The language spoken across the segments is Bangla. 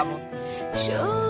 লাগাবো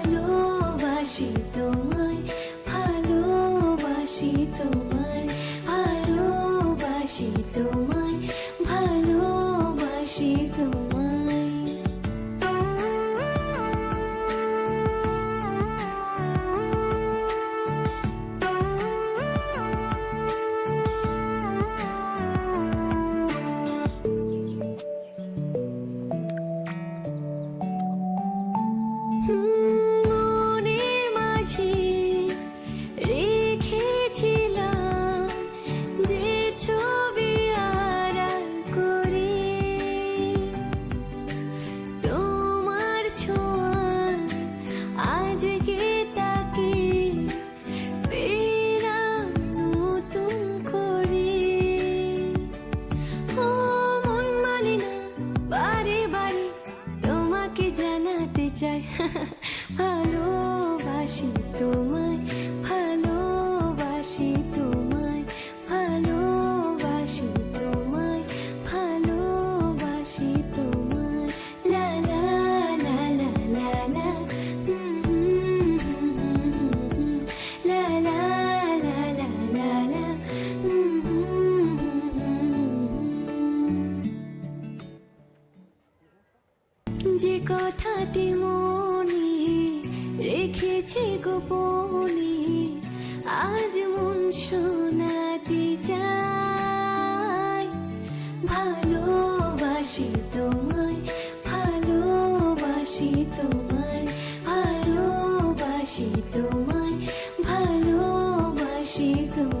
ভালোবাসি তোমায় ভালোবাসি তোমায় ভালোবাসি তোমায় ভালোবাসি তোমায় লা লা লা লা লা লা লা লা লা লা লা লা। যে কথাটি মনে রেখেছি গোপনে আজ মন শোনাতে চাই ভালোবাসি তোমায় ভালোবাসি তোমায় ভালোবাসি তোমায় ভালোবাসি তোমায়।